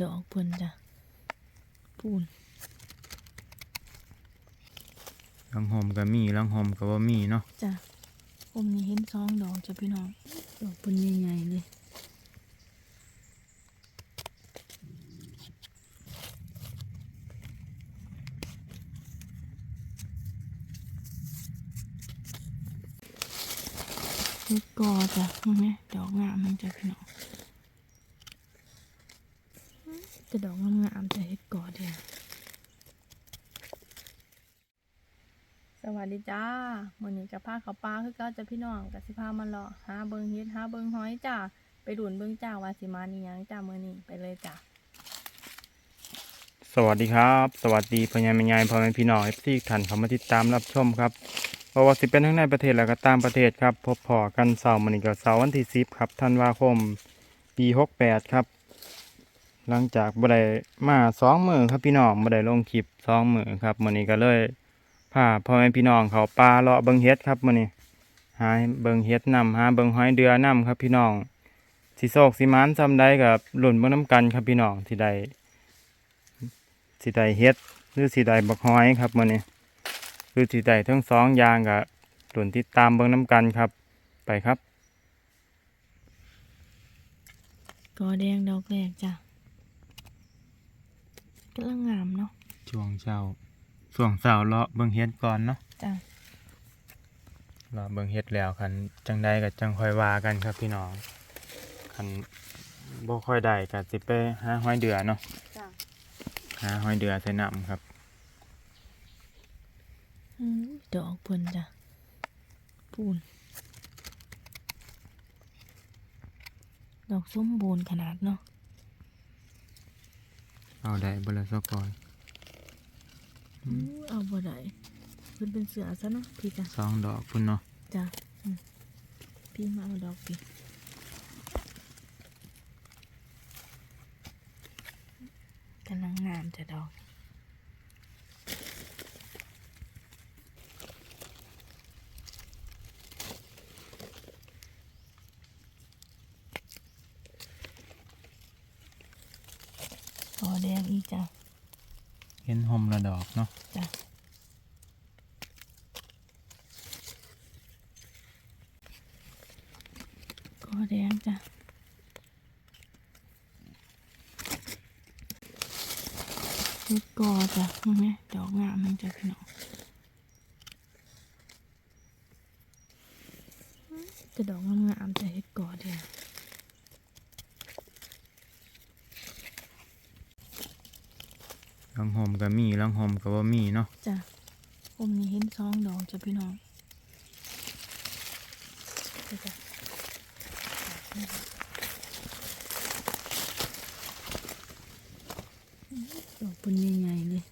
ดอกเพิ่นจ้ะปูนลังหอมก็มีลังหอมก็บ่มีเนาะจ้ะผมนี่เห็นสองดอกจ้ะพี่น้องดอกเพิ่นใหญ่ๆเลยเฮ็ดกอจ้ะเห็นไหมดอกงามมันจ้ะพี่น้อง จะดอกงามๆจะเฮ็ดกอเดียวสวัสดีจ้ามื้อนี้กับพาเขาปลาคือเก้าจ้ะพี่น้องกับสิพามาเลาะหาเบิงเฮ็ดหาเบิงหอยจ้าไปดุนเบิงจ้าว่าสิมานี่ยังจ้ามื้อนี้ไปเลยจ้าสวัสดีครับ สวัสดีพ่อใหญ่แม่ใหญ่พ่อแม่พี่น้อง FC ท่านเข้ามาติดตามรับชมครับเพราะว่าสิเป็นทั้งในประเทศและก็ต่างประเทศครับ พบพอกันเสาร์มื้อนี้ก็เสาร์วันที่10ครับธันวาคม ปี68ครับ หลังจากบ่ได้มาสองมือครับพี่น้องบ่ได้ลงคลิปสองมือครับมื้อนี้ก็เลยพาพ่อแม่พี่น้องเขาป่าเลาะเบิงเฮ็ดครับมื้อนี้หาเบิงเฮ็ดนํหาเบิงหอยเดือนํครับพี่น้องสิโศกสิมานซำใดกับหลุนเบิ่งนํกันครับพี่น้องที่ได้สีใดเฮ็ดหรือสีใดบักหอยครับมื้อนี้คือสีใดทั้งสองอย่างกับตุนติดตามเบิ่งน้ำกันครับไปครับกอแดงดอกแรกจ้ะ กำลังงามเนาะช่วงเช้าช่วงเช้าเลาะเบิ่งเฮ็ดก่อนเนาะจ้ะเลาะเบิ่งเฮ็ดแล้วคันจังใดก็จังค่อยว่ากันครับพี่น้องคันบ่ค่อยได้ก็สิไปหาหอยเดือเนาะจ้ะหาหอยเดือใส่น้ำครับดอกเพิ่นจ้ะปูนดอกสมบูรณ์ขนาดเนาะ เอาได้บ่ละสักก่อนอู้เอาบ่ได้เพิ่นเป็นเสือซะเนาะพี่จ้ะสองดอกพุ่นเนาะจ้ะอืมพี่มาเอาดอกพี่กำลังงามจะดอกกอแดงอีกจ้ะ เห็นหอมละดอกเนาะ จ้ะกอแดงจ้ะ เฮ็ดกอจ้ะเห็นไหมดอกงามมันจ้ะพี่น้องจะดอกงามๆจะเฮ็ดกอเดียวลังหอมก็มีลังหอมก็บ่มีเนาะจ้ะผมนี่เห็นสองดอกจ้ะพี่น้องเดี๋ยวจ้ะ ดอกเป็นใหญ่ๆเลย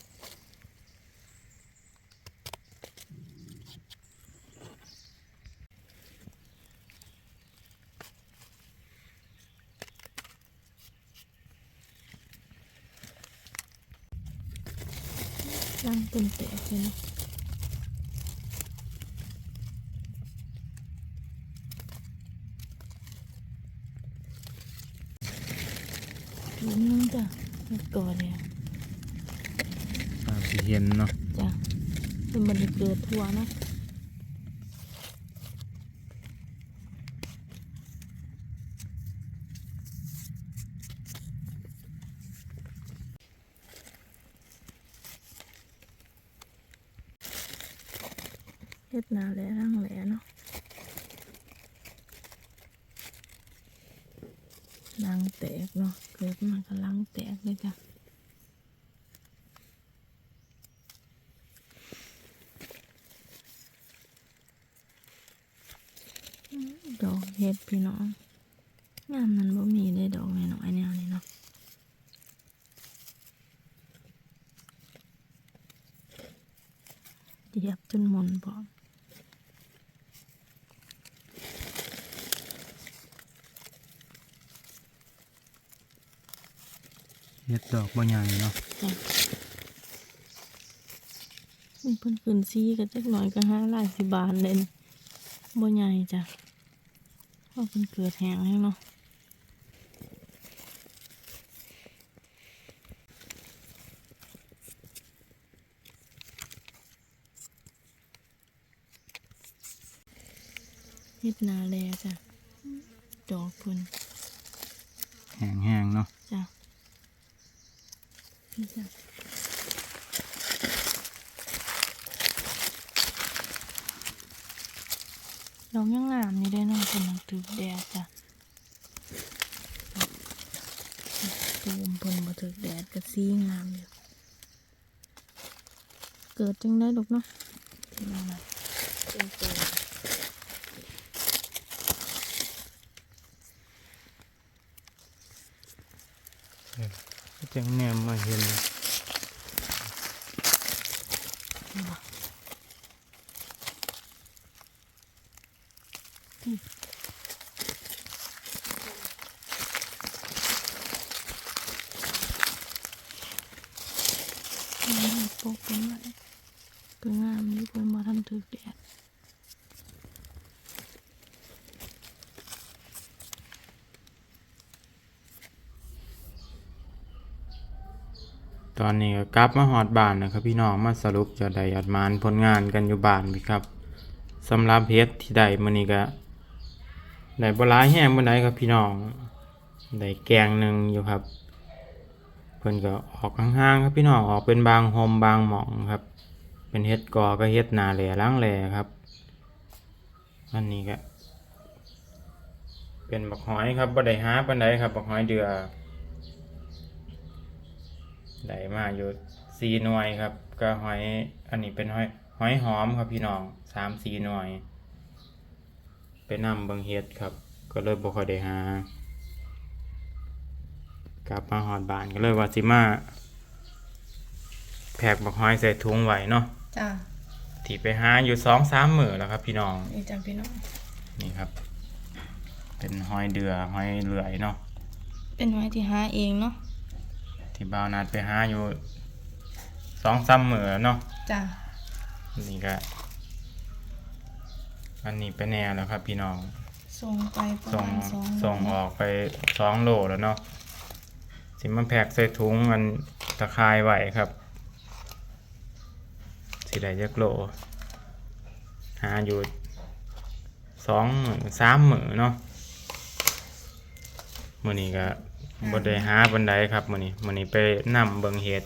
ร่างเป็นแตกเลยเนาะถุงนึงจ้ะเฮ็ดก่อนเลย อะตามที่เห็นเนาะจ้ะเป็นมันเกิดทั่วเนาะเฮ็ดหนาแหล่ร่างแหล่เนาะลังแตกเนาะ เกิดมันก็ลังแตกเลยจ้ะ ดอกเห็ด พี่น้องงามมันบ่มีได้ดอกน้อยๆแนวนี้เนาะเดียบจนหมนพร้อมเฮ็ดดอกบ่ใหญ่เนาะจ้ะมันเพิ่นขึ้นซีก็จักหน่อยก็ห้าลายสิบานเลยนี่บ่ใหญ่จ้ะ เป็นเกลือแห้งให้เนาะเฮ็ดนาแลจ้ะดอกพุ่นแห้งๆเนาะจ้ะพี่จ้ะ ดอกยังงามนี่ได้เน้องคนนังตึกแดดจ้ะตูมเพิ่นบ่ถึกแดดก็สีงามอยู่เกิดจังได้ลูกเนาะที่นั่นน่ะเป็นตัวจังแนมมาเห็น นี่ป กเป็นไรก็งามนี่เพิ่นบ่ทันถึกแดดตอนนี้ก็กลับมาฮอดบ้านนะครับ พี่น้องมาสรุปจะได้อัดมานผลงานกันอยู่บ้านพี่ครับสำหรับเฮ็ดที่ได้มื้อนี้ก็ได้บ่หลายแฮงบ่ไดครับพี่น้องได้แกงหนึ่งอยู่ครับ พิ่นก็ออกห่างๆครับพี่น้องออกเป็นบางหอมบางหมองครับ เป็นเฮ็ดกอก็เฮ็ดนาแหล่ล้างแหล่ครับอันนี้ก็เป็นบักหอยครับบ่ได้หาปานใดครับบักหอยเดือได้มาอยู่สี่หน่วยครับ ก็หอยอันนี้เป็นหอยหอยหอมครับพี่น้องสามสี่หน่วย ไปนำเบิงเฮ็ดครับ ก็เลยบ่ค่อยได้หา กลับมาหอดบ้านก็เลยว่าสิมาแพกบักหอยใส่ถุงไว้เนาะจ้าที่ไปหาอยู่สองสามมื้อแล้วครับ พี่น้อง นี่จ้าพี่น้อง นี่ครับ เป็นหอยเดือหอยเลื่อยเนาะ เป็นไม้ที่หาเองเนาะ ที่บ่าวนัดไปหาอยู่สองสามมื้อแล้วเนาะ จ้านี่ก็ อันนี้ไปแน่แล้วครับ พี่น้อง ส่งไปประส่งมาณสองส่งออกไปสองโลแล้วเนาะ สิมาแพกใส่ถุงมันตะคายไหวครับ สิได้จักโล หาอยู่สองหมื่นสามหมื่นเนาะมื้อนี้ก็บ่ได้หาบันไดครับมื้อนี้มื้อนี้ไปนำเบิงเฮ็ด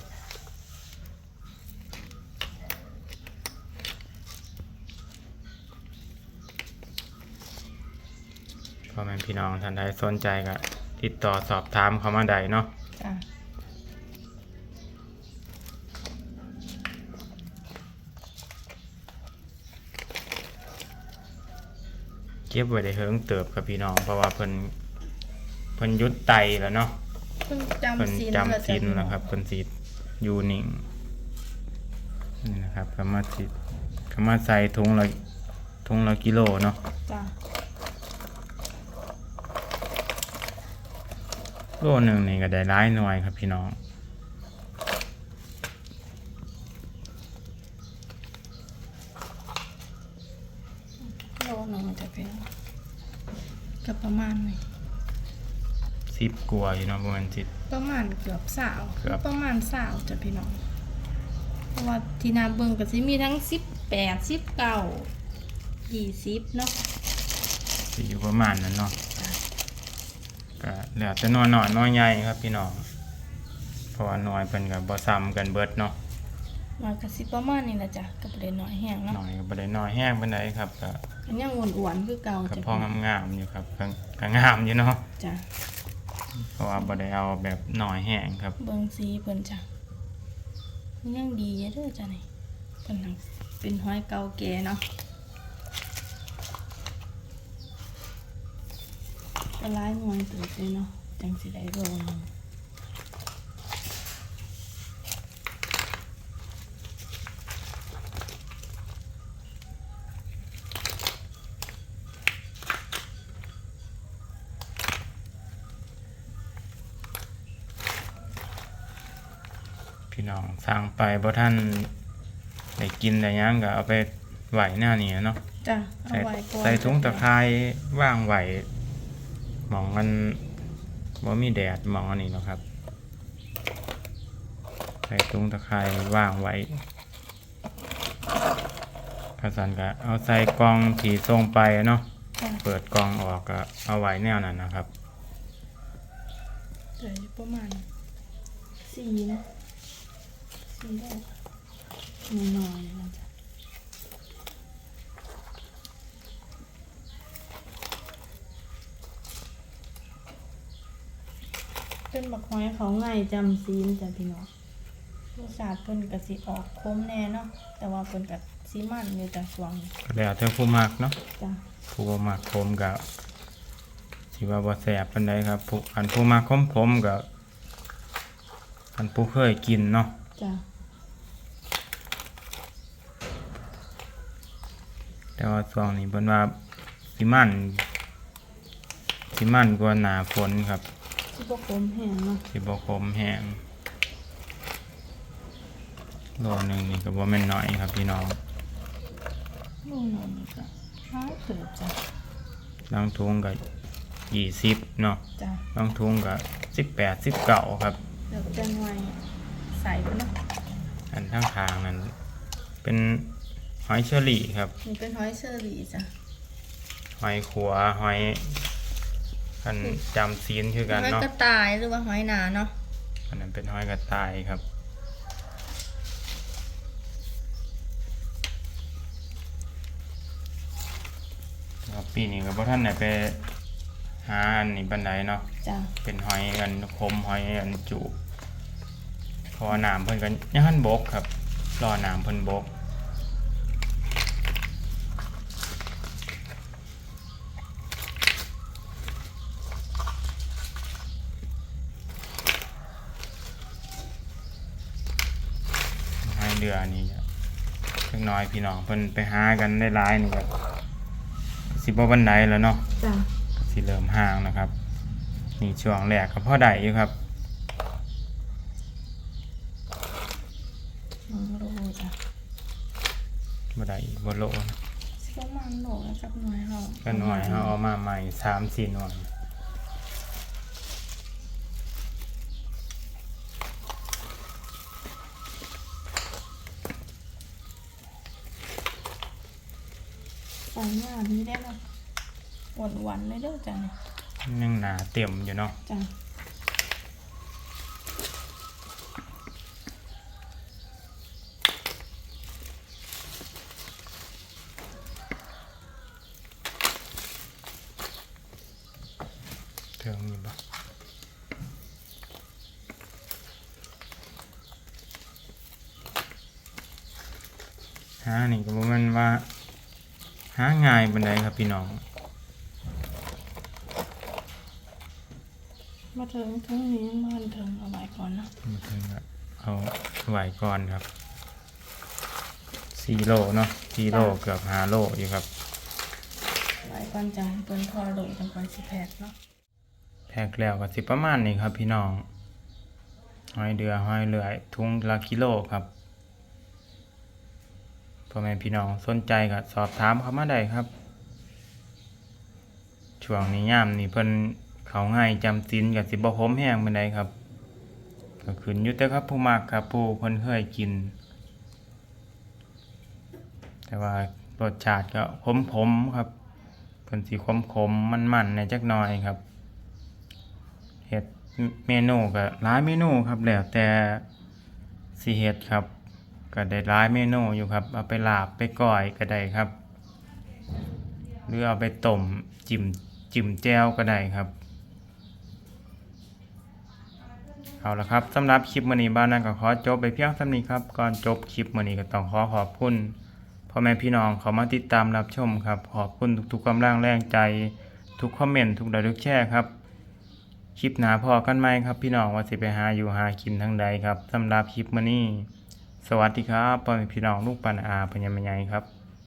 พ่อแม่พี่น้องท่านใดสนใจก็ติดต่อสอบถามเขามาได้เนาะ จ้าเก็บไว้ได้เฮิงเติบกับพี่น้อง เพราะว่าเพิ่นเพิ่นหยุดไตแล้วเนาะเพิ่งเพิ่นจำศีลจำแล้วศีลจ้ะแล้วครับเพิ่นสิอยู่นิ่งนี่นะครับก็มาสิก็มาใส่ถุงละถุงละกิโลเนาะจ้า โลหนึงนี่ก็ได้หลายหน่วยครับพี่น้องโลหนึงจ้ะพี่น้องก็ประมาณนี้10กว่าอยู่เนาะประมาณ10ประมาณเกือบสาวเกือบประมาณสาวจ้ะพี่น้องเพราะว่าที่นาเบิ่งก็สิมีทั้งสิบแปดสิบเก้ายี่สิบเนาะ สิอยู่ประมาณนั้นเนาะ ก็แล้วแต่น้อยน้อยน้อยใหญ่ครับพี่น้องเพราะว่าน้อยเพิ่นก็บ่ซ้ำกันเบิดเนาะน้อยก็สิประมาณนี้แหละจ้ะก็บ่ได้น้อยแฮงเนาะน้อยก็บ่ได้น้อยแห้งปานใดครับก็ก็ยังอ้วนๆคือเก่าก็จ้ะพองามๆอยู่ครับก็ก็งามอยู่เนาะจ้ะเพราะว่าบ่ได้เอาแบบน้อยแห้งครับ เบิ่งสีเพิ่นจ้ะมันยังดีอยู่เด้อจ้ะนี่เพิ่นทั้งเป็นห้อยเก่าแก่เนาะ ก็หลายหน่วยเติบเลยเนาะจังสิได้โลหนึงพี่น้องสั่งไปบ่ทันได้กินได้หยังก็เอาไปไหวหน้านี่เนาะจ้ะเอาใส่ไว้ก่อนใส่ถุงตะไคร้ว่างไหวห มองมันบ่มีแดดหมองอันนี้เนาะครับใส่ถุงตะไคร้ว่างไว้กระสันก็เอาใส่กล่องที่ส่งไปเนาะจ้ะเปิดกล่องออกก็เอาไว้แนวนั้นนะครับเหลืออยู่ประมาณสี่นะสี่ได้น้อยๆนะจ๊ะ เป็นบักหอยเขาง่ายจำซีนจ้ะพี่น้องรสชาติเพิ่นกะสิออกคมแน่เนาะแต่ว่าเพิ่นกะสิมันอยู่จ้ะช่วงนี้ก็แล้วแต่ผู้มักเนาะจ้ะผู้บ่มักขมก็สิว่าบ่แซ่บปานใดครับผู้อันผู้มักขมขมๆก็อันผู้เคยกินเนาะจ้ะแต่ว่าช่วงนี้เพิ่นว่าสิมันสิมันกว่าหน้าฝนครับ สิบ่คมแห้งเนาะสิบ่ขมแห้งโลหนึงนี่ก็บ่แม่นน้อยครับพี่น้องลูกน้องนี่ก็หาเกิดจ้ะบางถุงก็20เนาะจ้ะบางถุงก็18 19ครับเดี๋ยวจะหน่วยใส่ไปเนาะอันข้างทางนั้นเป็นหอยเชอรี่ครับนี่เป็นหอยเชอรี่จ้ะหอยขัวหอย กันจำซีนคือกันหอยเนาะกระต่ายหรือว่าหอยนาเนาะอันนั้นเป็นหอยกระต่ายครับ ครับปีนี้ก็บ่ท่านไหนไปหาอันนี้บันไดเนาะจ้ะเป็นหอยกันคมหอยอันจูบเพอน้ำเพิ่นกันยังหันบกครับรอน้ำเพิ่นบก เรือนี่ก็เล็กน้อยพี่น้องเพิ่นไปหากันได้หลายนี่ก็สิบ่บันไดแล้วเนาะจ้ะก็สิเริ่มห่างนะครับ นี่ช่วงแรกก็พอได้อยู่ครับหนึ่งโลจ้ะบ่ได้อีกบ่โลนะสิประมาณโลแล้วจักหน่วยเฮาก็หน่วยเฮาเอามาใหม่3 4หน่วย ใส่หน้านี้ได้เนาะ หวานๆเลยเด้อจ้ะเนี่ยยังหนาเต็มอยู่เนาะจ้ะเทิงอยู่บ่หานี่ก็บ่แม่นว่าหาง่ายปานใดครับพี่น้อง มา ถึงทั้งนี้มาถึงเอาไว้ก่อนนะมาถึงก็เอาไหวก่อนครับสี่โลเนาะสี่โลเกือบห้าโลอยู่ครับไว้ก่อนจ้ะเพิ่นพอโดจังก่อนสิแพกเนาะแพ็กแล้วก็สิประมาณนี้ครับ พี่น้องห้อยเดือห้อยเลื่อย ทุงละกิโลครับพ่อแม่พี่น้องสนใจก็สอบถามเข้ามาได้ครับ ช่วงนี้ยามนี่เพิ่น เขาง่ายจำศีลกับสิบ่คมแห้งปานใดครับก็ขึ้นอยู่แต่ครับผู้มักครับผู้เพิ่นเคยกิน แต่ว่ารสชาติก็ขมๆครับเพิ่นสิขมๆมันๆในจักหน่อยครับเฮ็ดเมนูก็หลายเมนูครับแล้วแต่สิเฮ็ดครับ ก็ได้หลายเมนูอยู่ครับ เอาไปลาบไปก้อยก็ได้ครับ หรือเอาไปต้มจิ้มจิ้มแจ่วก็ได้ครับ เอาละครับสำหรับคลิปมือนี้บ้านนั้นก็ขอจบไปเพียงเท่านี้ครับก่อนจบคลิปมือนี้ก็ต้องขอขอบคุณพ่อแม่พี่น้องเขามาติดตามรับชมครับขอบคุณทุกๆกำลังแรงใจ ทุกคอมเมนต์ทุกไลค์ทุกแชร์ครับคลิปหนาพอกันไหมครับ พี่น้องว่าสิไปหาอยู่หากินทางใดครับสำหรับคลิปมือนี้ สวัสดีครับพ่อแม่พี่น้องลูกปันอาพญามยายครับ